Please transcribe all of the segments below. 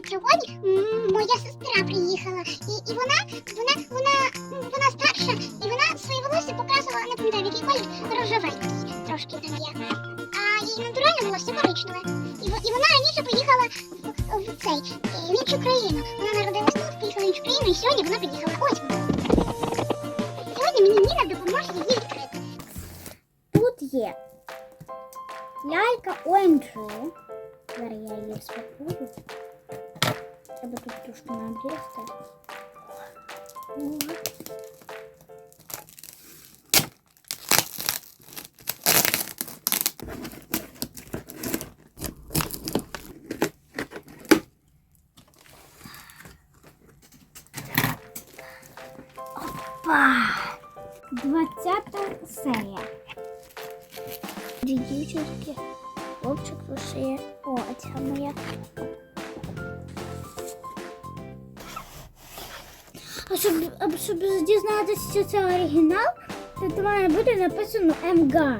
привіт. Сьогодні моя сестра приїхала. І, і вона, вона, вона, вона старша, і вона своє волосся покрасила, не пам'ятаю, який колір, рожевенький. Трошки там є. А її натуральне волосся коричневе. І, і вона раніше поїхала в, в цей, е, в іншу країну. Вона народилась тут, поїхала в іншу країну, і сьогодні вона приїхала. Ось. Сьогодні мені Ніна допоможе її відкрити. Тут є лялька ОМГ. Зараз я її розпакую. Треба тут трошки набрісти. Опа! 20 серія. Дві дівчинки, хлопчик шиє. О, а ця моя. А щоб, а щоб дізнатися, що це оригінал, то має бути написано МГ.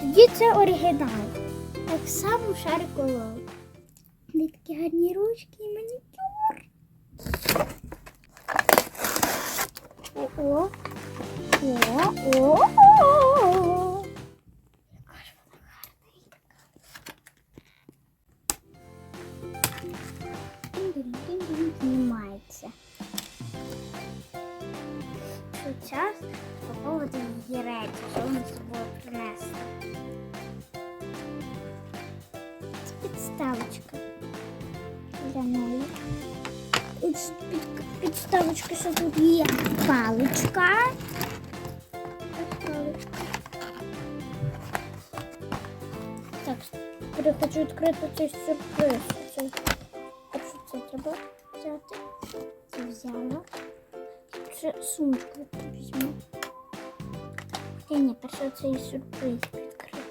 Тоді це оригінал. Так само шариково. Вони такі гарні ручки і манікюр. О-о. О-о-о. Знімається. Що час спаковувати її речі, що вона з собою принесла. Це підставочка для неї. Ж під- підставочка, що тут є паличка. Так, тепер я хочу відкрити цей сюрприз. Це, це треба взяти. Це взяла. Це сумочку візьму. Та ні, перше цей сюрприз відкрию.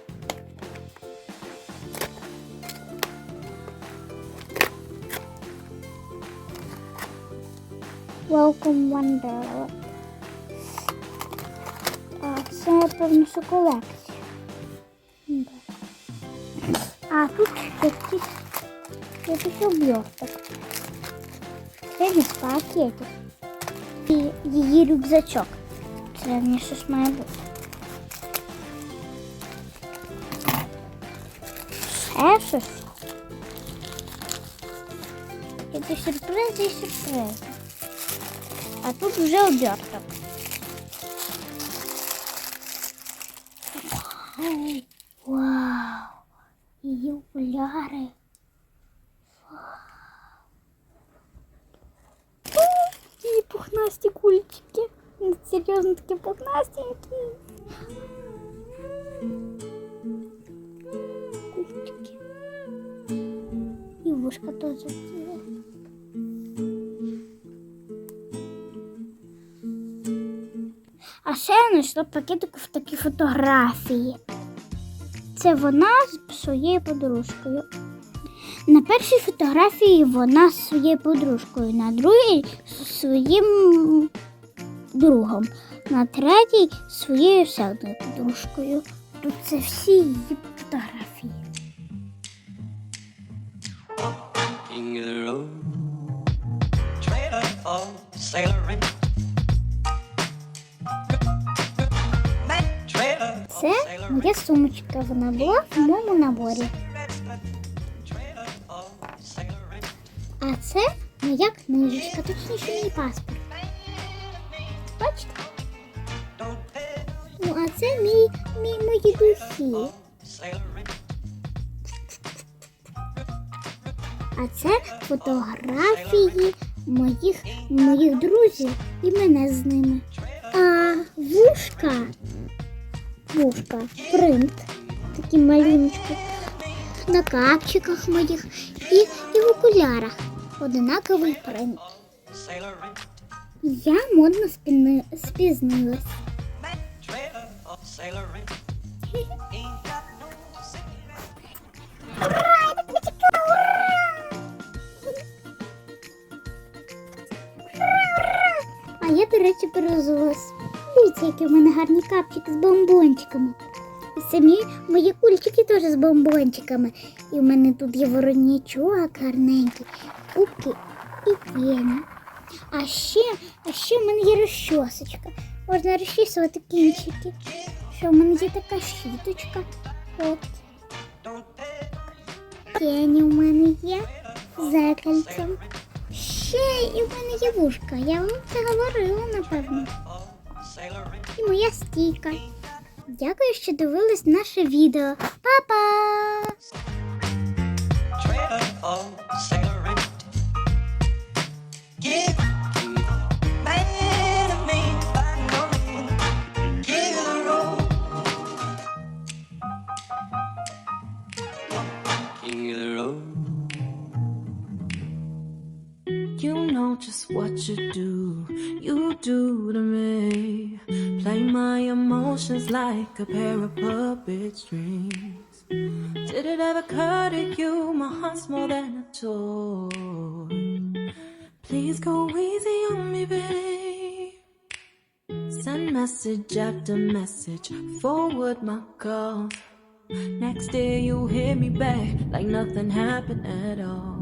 Welcome Wonderland. А це, напевно, що колекція. А тут якийсь, якийсь обльосток. Це від пакетів. І її рюкзачок. Це в ній щось має бути. Ще щось. Якісь сюрпризи і сюрпризи. А тут вже оберток. Вау! Вау! Її окуляри. Пухнасті кульчики. Серйозно такі пухнастенькі. Кульчики. І вушка теж. А ще я знайшла пакетик в такі фотографії. Це вона з своєю подружкою. На першій фотографії вона з своєю подружкою, на другій з своїм другом, на третій з своєю одною подружкою. Тут це всі її фотографії. Це моя сумочка. Вона була в моєму наборі. А це моя книжечка, точніше мій паспорт. Бачите? Ну, а це мій, мій мої духи. А це фотографії моїх, моїх друзів і мене з ними. А вушка, вушка, принт, такі малюночки на капчиках моїх і, і в окулярах. Одинаковий принт. Я модно спіни, спізнилась. Ain't got no. А я, до речі, перезулась. Дивіться, які в мене гарні капчики з бомбончиками. І Це мій, мої кульчики теж з бомбончиками. І в мене тут є воронячок гарненький, кубки і пені. А ще, а ще в мене є розчосочка. Можна розчісувати кінчики. Що в мене є така щіточка. От. Пені в мене є з зеркальцем. Ще і в мене є вушка. Я вам це говорила, напевно. І моя стійка. Дякую, що дивились наше відео. Па-па! You know just what you do, you do to me. Emotions like a pair of puppet strings. Did it ever occur to you my heart's more than a toy? Please go easy on me, babe. Send message after message, forward my calls. Next day you hit me back like nothing happened at all.